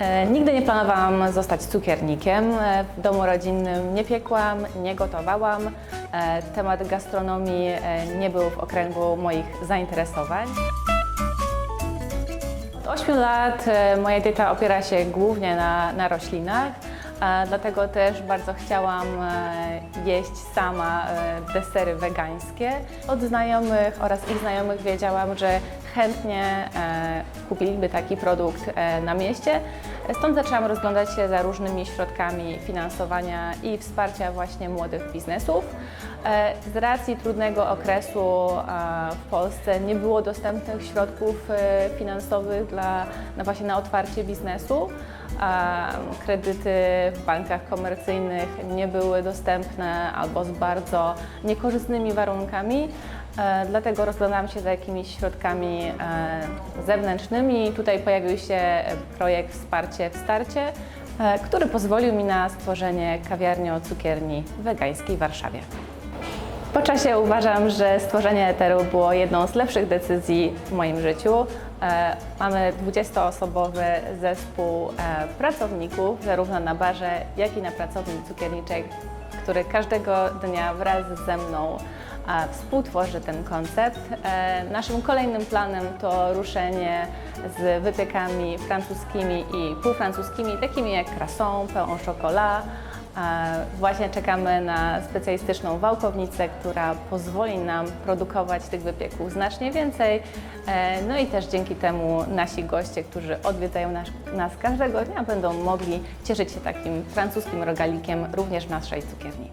E, Nigdy nie planowałam zostać cukiernikiem. E, W domu rodzinnym nie piekłam, nie gotowałam. E, Temat gastronomii nie był w okręgu moich zainteresowań. Od 8 lat e, moja dieta opiera się głównie na, na roślinach, dlatego też bardzo chciałam e, jeść sama e, desery wegańskie. Od znajomych oraz ich znajomych wiedziałam, że chętnie e, kupiliby taki produkt e, na mieście. Stąd zaczęłam rozglądać się za różnymi środkami finansowania i wsparcia właśnie młodych biznesów. E, Z racji trudnego okresu w Polsce nie było dostępnych środków finansowych dla, na właśnie na otwarcie biznesu. Kredyty w bankach komercyjnych nie były dostępne albo z bardzo niekorzystnymi warunkami. E, Dlatego rozglądałam się za jakimiś środkami e, zewnętrznymi. Tutaj pojawił się projekt Wsparcie w Starcie, e, który pozwolił mi na stworzenie kawiarni o cukierni wegańskiej w Warszawie. Po czasie uważam, że stworzenie Eteru było jedną z lepszych decyzji w moim życiu. Mamy 20-osobowy zespół pracowników, zarówno na barze, jak i na pracowni cukierniczek, który każdego dnia wraz ze mną współtworzy ten koncept. E, Naszym kolejnym planem to ruszenie z wypiekami francuskimi i półfrancuskimi, takimi jak croissant, pain au chocolat, E, Właśnie czekamy na specjalistyczną wałkownicę, która pozwoli nam produkować tych wypieków znacznie więcej. E, No i też dzięki temu nasi goście, którzy odwiedzają nas, nas każdego dnia, będą mogli cieszyć się takim francuskim rogalikiem również w naszej cukierni.